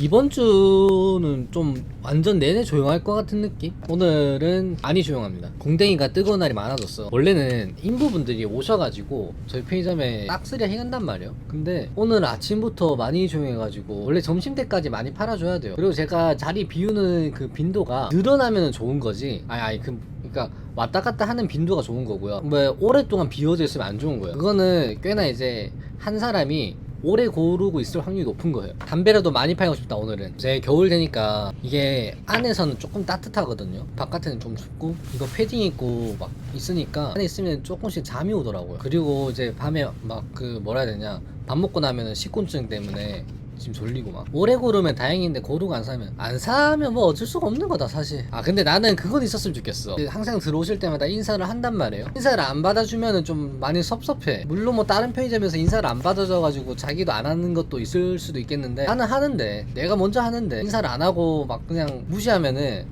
이번 주는 좀 완전 내내 조용할 것 같은 느낌? 오늘은 많이 조용합니다. 공댕이가 뜨거운 날이 많아졌어. 원래는 인부분들이 오셔가지고 저희 편의점에 딱스리 해간단 말이에요. 근데 오늘 아침부터 많이 조용해가지고 원래 점심 때까지 많이 팔아줘야 돼요. 그리고 제가 자리 비우는 그 빈도가 늘어나면 좋은 거지. 아니 아니 그 그러니까 왔다 갔다 하는 빈도가 좋은 거고요. 뭐 오랫동안 비워져 있으면 안 좋은 거예요. 그거는 꽤나 이제 한 사람이 오래 고르고 있을 확률이 높은 거예요. 담배라도 많이 팔고 싶다 오늘은. 이제 겨울 되니까 이게 안에서는 조금 따뜻하거든요. 바깥에는 좀 춥고 이거 패딩 입고 막 있으니까 안에 있으면 조금씩 잠이 오더라고요. 그리고 이제 밤에 막 그 뭐라 해야 되냐 밥 먹고 나면은 식곤증 때문에 지금 졸리고 막. 오래 고르면 다행인데 고르고 안 사면. 안 사면 뭐 어쩔 수가 없는 거다 사실. 아 근데 나는 그건 있었으면 좋겠어. 항상 들어오실 때마다 인사를 한단 말이에요. 인사를 안 받아주면은 좀 많이 섭섭해. 물론 뭐 다른 편의점에서 인사를 안 받아줘가지고 자기도 안 하는 것도 있을 수도 있겠는데. 나는 하는데. 내가 먼저 하는데. 인사를 안 하고 막 그냥 무시하면은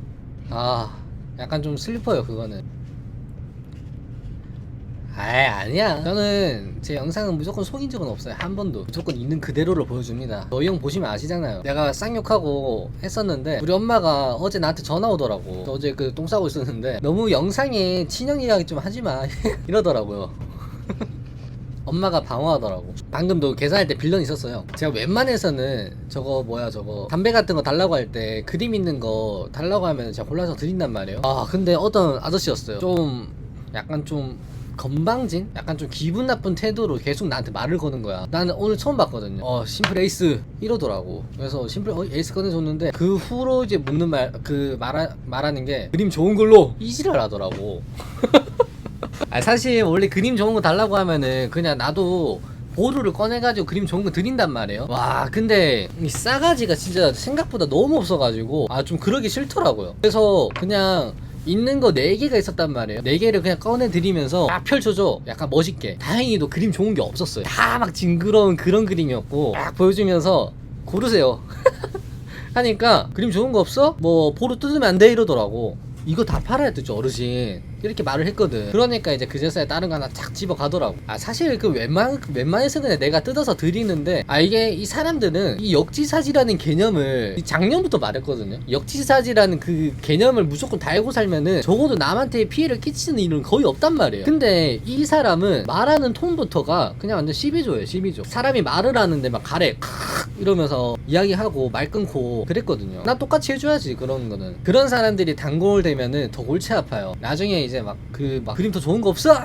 아 약간 좀 슬퍼요 그거는 아이 아니야. 저는 제 영상은 무조건 속인 적은 없어요. 한 번도. 무조건 있는 그대로를 보여줍니다. 너희 형 보시면 아시잖아요. 내가 쌍욕하고 했었는데 우리 엄마가 어제 나한테 전화 오더라고. 저 어제 그 똥 싸고 있었는데 너무 영상에 친형 이야기 좀 하지마. 이러더라고요. 엄마가 방어하더라고. 방금도 계산할 때 빌런 있었어요. 제가 웬만해서는 저거 뭐야 저거. 담배 같은 거 달라고 할 때 그림 있는 거 달라고 하면 제가 골라서 드린단 말이에요. 아 근데 어떤 아저씨였어요. 좀 약간 좀 건방진? 약간 좀 기분 나쁜 태도로 계속 나한테 말을 거는 거야. 나는 오늘 처음 봤거든요. 어, 심플 에이스 이러더라고. 그래서 심플 어, 에이스 꺼내줬는데 그 후로 이제 묻는 말, 그 말하, 말하는 게 그림 좋은 걸로 이지랄 하더라고. 아 사실 원래 그림 좋은 거 달라고 하면은 그냥 나도 보루를 꺼내가지고 그림 좋은 거 드린단 말이에요. 와 근데 이 싸가지가 진짜 생각보다 너무 없어가지고 아 좀 그러기 싫더라고요. 그래서 그냥 있는 거 4개가 있었단 말이에요. 4개를 그냥 꺼내드리면서 딱 펼쳐줘. 약간 멋있게. 다행히도 그림 좋은 게 없었어요. 다 막 징그러운 그런 그림이었고 딱 보여주면서 고르세요. 하니까 그림 좋은 거 없어? 뭐 보루 뜯으면 안 돼 이러더라고. 이거 다 팔아야 되죠 어르신 이렇게 말을 했거든. 그러니까 이제 그제서야 다른 거 하나 탁 집어 가더라고. 아 사실 그 웬만 웬만해서 그냥 내가 뜯어서 드리는데 아 이게 이 사람들은 이 역지사지라는 개념을 이 작년부터 말했거든요. 역지사지라는 그 개념을 무조건 달고 살면은 적어도 남한테 피해를 끼치는 일은 거의 없단 말이에요. 근데 이 사람은 말하는 톤부터가 그냥 완전 12조예요 12조. 사람이 말을 하는데 막 가래 칵 이러면서 이야기하고 말 끊고 그랬거든요. 난 똑같이 해줘야지 그런 거는. 그런 사람들이 단골 되면은 더 골치 아파요. 나중에 이제 막 그 막 그림 더 좋은 거 없어?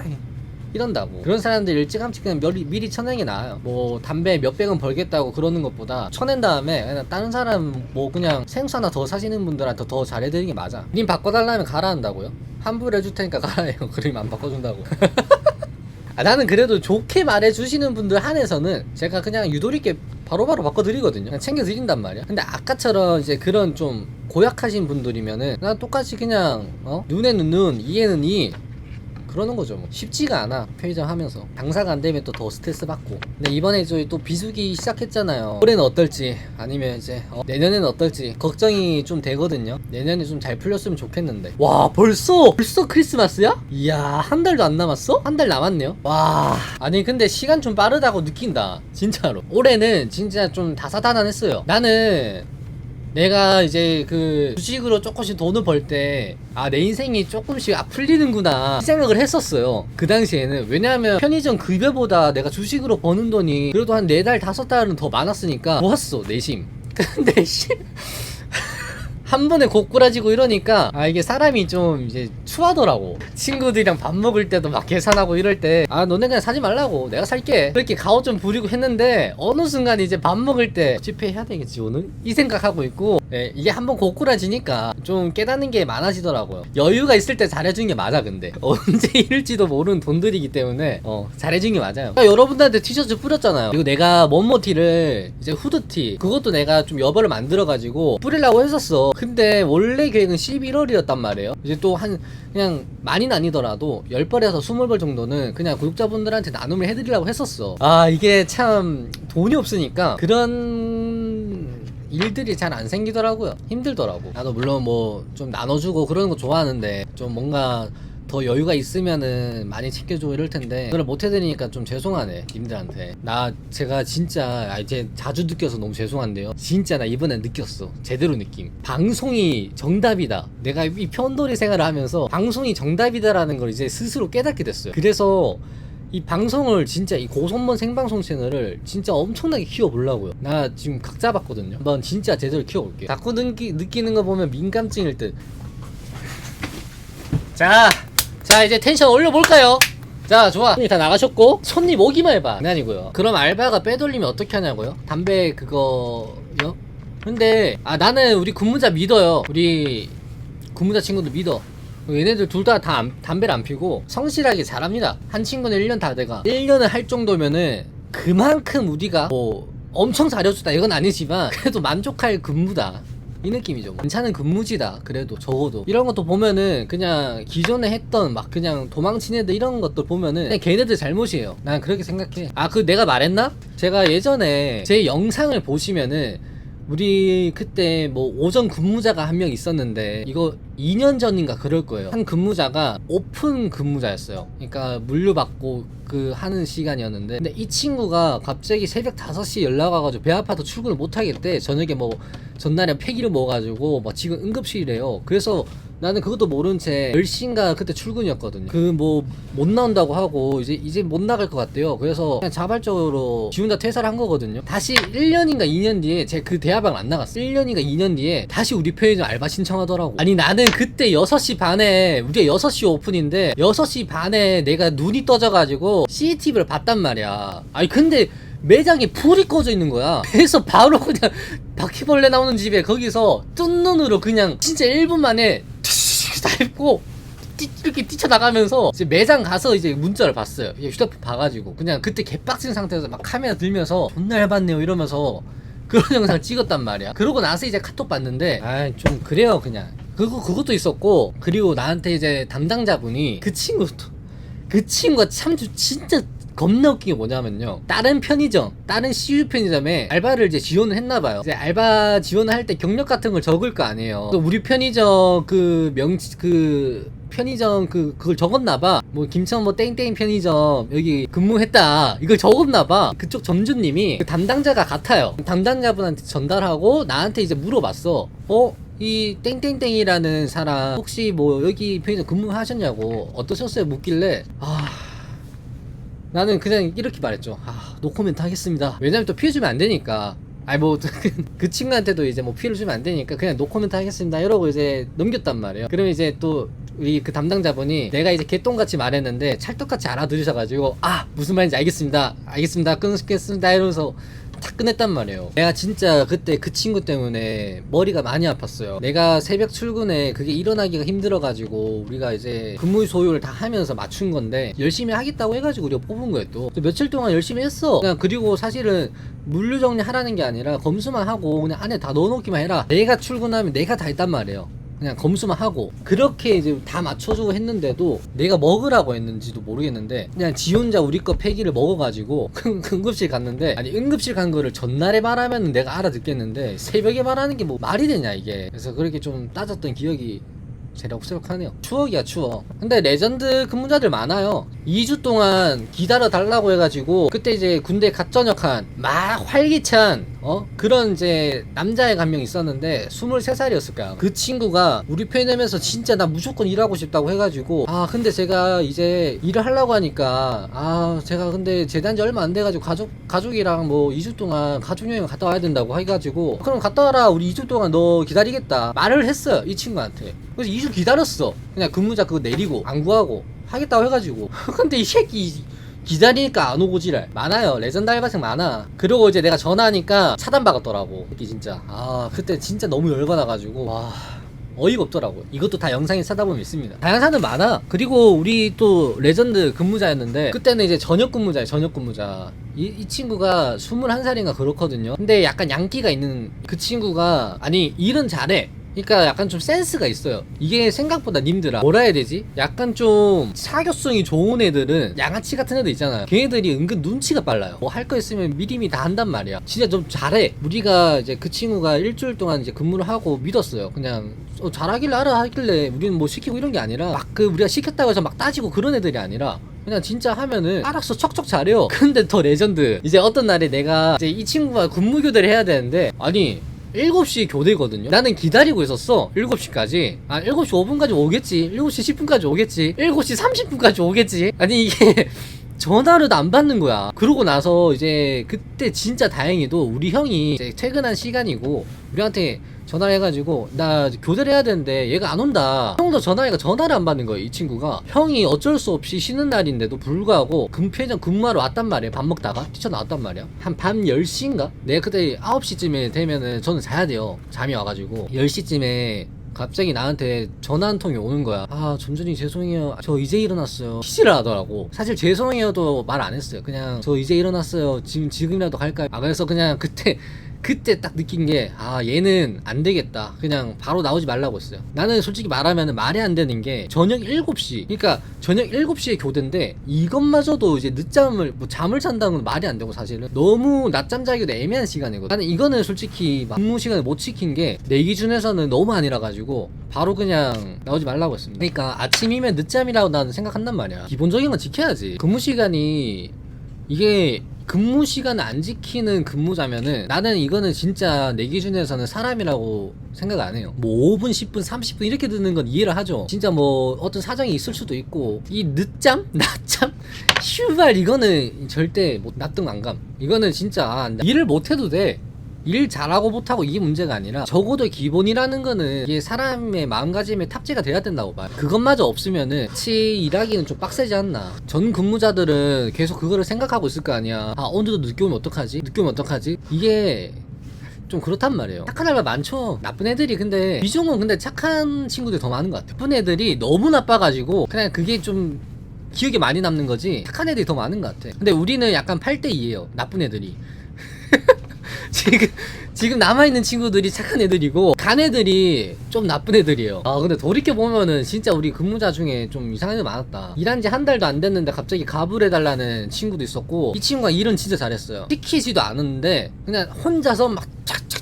이런다고. 그런 사람들 일찌감치 그냥 미리, 미리 쳐내는 게 나아요. 뭐 담배 몇백원 벌겠다고 그러는 것보다 쳐낸 다음에 그냥 다른 사람 뭐 그냥 생수 하나 더 사시는 분들한테 더 잘해드리는 게 맞아. 그림 바꿔달라면 가라 한다고요? 환불 해줄 테니까 가라 해요. 그림 안 바꿔준다고. 아, 나는 그래도 좋게 말해주시는 분들 한해서는 제가 그냥 유도리께 바로바로 바꿔드리거든요. 그냥 챙겨드린단 말이야. 근데 아까처럼 이제 그런 좀 고약하신 분들이면은 난 똑같이 그냥 어? 눈에는 눈, 이에는 이 그러는 거죠. 뭐. 쉽지가 않아 편의점 하면서 장사가 안 되면 또 더 스트레스 받고. 근데 이번에 저희 또 비수기 시작했잖아요. 올해는 어떨지 아니면 이제 어, 내년에는 어떨지 걱정이 좀 되거든요. 내년에 좀 잘 풀렸으면 좋겠는데. 와 벌써 벌써 크리스마스야? 이야 한 달도 안 남았어? 한 달 남았네요. 와 아니 근데 시간 좀 빠르다고 느낀다. 진짜로. 올해는 진짜 좀 다사다난했어요. 나는 내가 이제 그 주식으로 조금씩 돈을 벌 때 아 내 인생이 조금씩 아 풀리는구나 이 생각을 했었어요. 그 당시에는. 왜냐하면 편의점 급여보다 내가 주식으로 버는 돈이 그래도 한 네 달 다섯 달은 더 많았으니까 좋았어 내심. 근데 씨 한 번에 고꾸라지고 이러니까 아 이게 사람이 좀 이제 추하더라고. 친구들이랑 밥 먹을 때도 막 계산하고 이럴 때 아 너네 그냥 사지 말라고. 내가 살게. 그렇게 가오 좀 부리고 했는데 어느 순간 이제 밥 먹을 때 집회해야 되겠지 오늘? 이 생각하고 있고 예, 이게 한번 고꾸라지니까 좀 깨닫는 게 많아지더라고요. 여유가 있을 때 잘해주는 게 맞아 근데. 언제 잃을지도 모르는 돈들이기 때문에 어 잘해주는 게 맞아요. 아, 여러분들한테 티셔츠 뿌렸잖아요. 그리고 내가 멋모티를 이제 후드티 그것도 내가 좀 여벌을 만들어가지고 뿌리려고 했었어. 근데 원래 계획은 11월이었단 말이에요. 이제 또 한 그냥 많이는 아니더라도 10벌에서 20벌 정도는 그냥 구독자분들한테 나눔을 해드리려고 했었어. 아 이게 참 돈이 없으니까 그런 일들이 잘 안 생기더라고요. 힘들더라고. 나도 물론 뭐 좀 나눠주고 그러는 거 좋아하는데 좀 뭔가 더 여유가 있으면은 많이 챙겨주고 이럴 텐데 그걸 못 해드리니까 좀 죄송하네 님들한테. 나 제가 진짜 아, 이제 자주 느껴서 너무 죄송한데요. 진짜 나 이번엔 느꼈어. 제대로 느낌. 방송이 정답이다. 내가 이 편돌이 생활을 하면서 방송이 정답이다라는 걸 이제 스스로 깨닫게 됐어요. 그래서 이 방송을 진짜 이 고선번 생방송 채널을 진짜 엄청나게 키워보려고요. 나 지금 각 잡았거든요. 한번 진짜 제대로 키워볼게요. 자꾸 느끼, 느끼는 거 보면 민감증일 듯. 자, 자 이제 텐션 올려볼까요? 자 좋아 손님 다 나가셨고 손님 오기만 해봐 네 아니고요 그럼 알바가 빼돌리면 어떻게 하냐고요? 담배 그거요? 근데 아 나는 우리 근무자 믿어요 우리 근무자 친구들 믿어 얘네들 둘 다 다 담배를 안 피고 성실하게 잘합니다 한 친구는 1년 다 돼가 1년을 할 정도면은 그만큼 우리가 뭐 엄청 잘해줬다 이건 아니지만 그래도 만족할 근무다 이 느낌이죠. 괜찮은 근무지다. 그래도 적어도 이런 것도 보면은 그냥 기존에 했던 막 그냥 도망친 애들 이런 것들 보면은 그냥 걔네들 잘못이에요. 난 그렇게 생각해. 아 그 내가 말했나? 제가 예전에 제 영상을 보시면은 우리 그때 뭐 오전 근무자가 한 명 있었는데 이거 2년 전인가 그럴 거예요. 한 근무자가 오픈 근무자였어요. 그러니까 물류 받고 그 하는 시간이었는데 근데 이 친구가 갑자기 새벽 5시에 연락 와가지고 배 아파서 출근을 못 하겠대. 저녁에 뭐 전날에 폐기를 먹어가지고 막 지금 응급실이래요. 그래서 나는 그것도 모른 채 10시인가 그때 출근이었거든요. 그 뭐 못 나온다고 하고 이제 이제 못 나갈 것 같대요. 그래서 그냥 자발적으로 지 혼자 퇴사를 한 거거든요. 다시 1년인가 2년 뒤에 제 그 대학을 안 나갔어. 1년인가 2년 뒤에 다시 우리 편의점 알바 신청하더라고. 아니 나는 그때 6시 반에 우리가 6시 오픈인데 6시 반에 내가 눈이 떠져가지고 CCTV를 봤단 말이야. 아니 근데 매장에 불이 꺼져 있는 거야. 그래서 바로 그냥 바퀴벌레 나오는 집에 거기서 뜬 눈으로 그냥 진짜 1분 만에 밟고 뛰- 이렇게 뛰쳐나가면서 이제 매장 가서 이제 문자를 봤어요. 이제 휴대폰 봐가지고 그냥 그때 개빡친 상태에서 막 카메라 들면서 존나 해봤네요 이러면서 그런 영상 찍었단 말이야. 그러고 나서 이제 카톡 봤는데 아 좀 그래요 그냥. 그거 그것도 있었고 그리고 나한테 이제 담당자분이 그 친구도 그 친구가 참 주- 진짜 겁나 웃긴 게 뭐냐면요. 다른 편의점, 다른 CU 편의점에 알바를 이제 지원을 했나 봐요. 이제 알바 지원을 할 때 경력 같은 걸 적을 거 아니에요. 또 우리 편의점 그 명치 그 편의점 그 그걸 적었나 봐. 뭐 김천 뭐 땡땡 편의점 여기 근무했다. 이걸 적었나 봐. 그쪽 점주님이 그 담당자가 같아요. 담당자분한테 전달하고 나한테 이제 물어봤어. 어? 이 땡땡땡이라는 사람 혹시 뭐 여기 편의점 근무하셨냐고 어떠셨어요? 묻길래 아 나는 그냥 이렇게 말했죠. 아, 노코멘트 하겠습니다. 왜냐면 또 피해 주면 안 되니까. 아니 뭐 그 친구한테도 이제 뭐 피해를 주면 안 되니까 그냥 노코멘트 하겠습니다. 이러고 이제 넘겼단 말이에요. 그러면 이제 또 우리 그 담당자분이 내가 이제 개똥같이 말했는데 찰떡같이 알아들으셔가지고 아 무슨 말인지 알겠습니다. 알겠습니다. 끊겠습니다. 이러면서 다 끝냈단 말이에요. 내가 진짜 그때 그 친구 때문에 머리가 많이 아팠어요. 내가 새벽 출근에 그게 일어나기가 힘들어가지고 우리가 이제 근무 소요를 다 하면서 맞춘 건데 열심히 하겠다고 해가지고 우리가 뽑은 거예요 또. 또 며칠 동안 열심히 했어. 그냥 그리고 사실은 물류 정리 하라는 게 아니라 검수만 하고 그냥 안에 다 넣어놓기만 해라. 내가 출근하면 내가 다 했단 말이에요. 그냥 검수만 하고 그렇게 이제 다 맞춰주고 했는데도 내가 먹으라고 했는지도 모르겠는데 그냥 지 혼자 우리 거 폐기를 먹어가지고 응급실 갔는데 아니 응급실 간 거를 전날에 말하면 내가 알아듣겠는데 새벽에 말하는 게 뭐 말이 되냐 이게. 그래서 그렇게 좀 따졌던 기억이 새록새록하네요. 추억이야 추억. 근데 레전드 근무자들 많아요. 2주 동안 기다려 달라고 해가지고 그때 이제 군대 갓 전역한 막 활기찬 어? 그런 이제 한명 있었는데 23살이었을 거야. 그 친구가 우리 편의점에서 진짜 나 무조건 일하고 싶다고 해가지고 아 근데 제가 이제 일을 하려고 하니까 아 제가 근데 제대한 지 얼마 안 돼가지고 가족 가족이랑 뭐 2주 동안 가족 여행 갔다 와야 된다고 해가지고 그럼 갔다 와라 우리 2주 동안 너 기다리겠다 말을 했어요 이 친구한테. 그래서 2주 기다렸어. 그냥 근무자 그거 내리고 안 구하고 하겠다고 해가지고. 근데 이 새끼 기다리니까 안 오고 지랄. 많아요. 레전드 알바생 많아. 그리고 이제 내가 전화하니까 차단받았더라고. 새끼 진짜. 아 그때 진짜 너무 열받아가지고. 와 어이가 없더라고. 이것도 다 영상에 찾아보면 있습니다. 다양한 사람들 많아. 그리고 우리 또 레전드 근무자였는데 그때는 이제 저녁 근무자예요 저녁 근무자. 이, 이 친구가 21살인가 그렇거든요. 근데 약간 양기가 있는 그 친구가 아니 일은 잘해 그러니까 약간 좀 센스가 있어요. 이게 생각보다 님들아 뭐라 해야 되지? 약간 좀 사교성이 좋은 애들은 양아치 같은 애들 있잖아요. 걔네들이 은근 눈치가 빨라요. 뭐 할 거 있으면 미리미 다 한단 말이야. 진짜 좀 잘해. 우리가 이제 그 친구가 일주일 동안 이제 근무를 하고 믿었어요. 그냥 어, 잘하길래 알아 하길래 우리는 뭐 시키고 이런 게 아니라 막 그 우리가 시켰다고 해서 막 따지고 그런 애들이 아니라 그냥 진짜 하면은 알았어 척척 잘해요 근데 더 레전드 이제 어떤 날에 내가 이제 이 친구가 근무 교대를 해야 되는데 아니 7시 교대거든요. 나는 기다리고 있었어. 7시까지. 아 7시 5분까지 오겠지. 7시 10분까지 오겠지. 7시 30분까지 오겠지. 아니 이게 전화를 안 받는 거야. 그러고 나서 이제 그때 진짜 다행히도 우리 형이 이제 퇴근한 시간이고 우리한테 전화를 해가지고 나 교대를 해야 되는데 얘가 안 온다. 형도 전화해가 전화를 안 받는 거예요. 이 친구가 형이 어쩔 수 없이 쉬는 날인데도 불구하고 금편의점 근무하러 왔단 말이에요. 밥 먹다가 뛰쳐나왔단 말이야. 한 밤 10시인가? 내가 그때 9시쯤에 되면은 저는 자야 돼요. 잠이 와가지고 10시쯤에 갑자기 나한테 전화 한 통이 오는 거야. 아, 점주님 죄송해요. 저 이제 일어났어요. 피지를 하더라고. 사실 죄송해요도 말 안 했어요. 그냥 저 이제 일어났어요. 지금 지금이라도 갈까요? 아, 그래서 그냥 그때 그때 딱 느낀 게, 아, 얘는 안 되겠다. 그냥 바로 나오지 말라고 했어요. 나는 솔직히 말하면 말이 안 되는 게, 저녁 7시. 그러니까, 저녁 7시에 교대인데, 이것마저도 이제 늦잠을, 뭐, 잠을 잔다는 건 말이 안 되고, 사실은. 너무 낮잠 자기도 애매한 시간이거든. 나는 이거는 솔직히, 근무 시간을 못 지킨 게, 내 기준에서는 너무 아니라 가지고, 바로 그냥 나오지 말라고 했습니다. 그러니까, 아침이면 늦잠이라고 나는 생각한단 말이야. 기본적인 건 지켜야지. 근무 시간이, 이게 근무 시간 안 지키는 근무자면은 나는 이거는 진짜 내 기준에서는 사람이라고 생각 안 해요. 뭐 5분, 10분, 30분 이렇게 듣는 건 이해를 하죠. 진짜 뭐 어떤 사정이 있을 수도 있고 이 늦잠, 낮잠, 슈발 이거는 절대 뭐 낮등 안감. 이거는 진짜 아, 일을 못 해도 돼. 일 잘하고 못하고 이게 문제가 아니라 적어도 기본이라는 거는 이게 사람의 마음가짐에 탑재가 돼야 된다고 봐요. 그것마저 없으면은 같이 일하기는 좀 빡세지 않나. 전 근무자들은 계속 그거를 생각하고 있을 거 아니야. 아 오늘도 늦게 오면 어떡하지? 늦게 오면 어떡하지? 이게 좀 그렇단 말이에요. 착한 알바 많죠. 나쁜 애들이 근데 비중은 근데 착한 친구들이 더 많은 것 같아요. 나쁜 애들이 너무 나빠가지고 그냥 그게 좀 기억에 많이 남는 거지. 착한 애들이 더 많은 것 같아. 근데 우리는 약간 8대 2예요. 나쁜 애들이. 지금 지금 남아 있는 친구들이 착한 애들이고 간 애들이 좀 나쁜 애들이에요. 아 근데 돌이켜 보면은 진짜 우리 근무자 중에 좀 이상한 애들 많았다. 일한 지 한 달도 안 됐는데 갑자기 가불 해달라는 친구도 있었고 이 친구가 일은 진짜 잘했어요. 시키지도 않았는데 그냥 혼자서 막 착착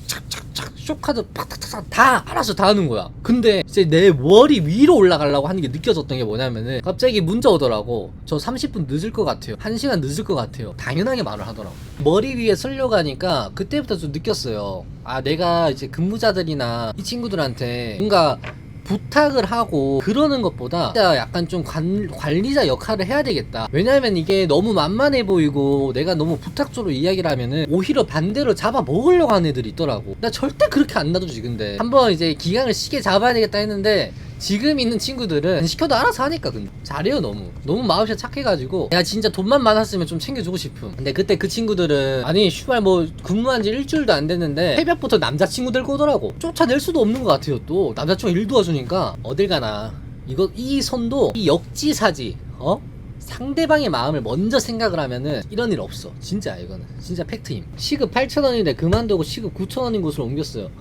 쇼카드 팍팍팍 다 알아서 다 하는 거야. 근데 이제 내 머리 위로 올라가려고 하는 게 느껴졌던 게 뭐냐면은 갑자기 문자 오더라고. 저 30분 늦을 것 같아요. 1시간 늦을 것 같아요. 당연하게 말을 하더라고. 머리 위에 서려고 하니까 그때부터 좀 느꼈어요. 아, 내가 이제 근무자들이나 이 친구들한테 뭔가 부탁을 하고 그러는 것보다 약간 좀 관, 관리자 역할을 해야 되겠다. 왜냐면 이게 너무 만만해 보이고 내가 너무 부탁적으로 이야기를 하면은 오히려 반대로 잡아 먹으려고 하는 애들이 있더라고. 나 절대 그렇게 안 놔두지 근데 한번 이제 기강을 시게 잡아야 되겠다 했는데 지금 있는 친구들은 시켜도 알아서 하니까 근데 잘해요 너무. 너무 마음씨 착해가지고 내가 진짜 돈만 많았으면 좀 챙겨주고 싶음 근데 그때 그 친구들은 아니 슈발 뭐 근무한 지 일주일도 안 됐는데 새벽부터 남자친구 들고 오더라고. 쫓아낼 수도 없는 것 같아요 또. 남자친구가 일 도와주니까 어딜 가나. 이거 이 손도 이 역지사지 어? 상대방의 마음을 먼저 생각을 하면은 이런 일 없어. 진짜 이거는. 진짜 팩트임. 시급 8천원인데 그만두고 시급 9천원인 곳으로 옮겼어요.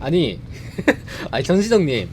아니 아니 정시정님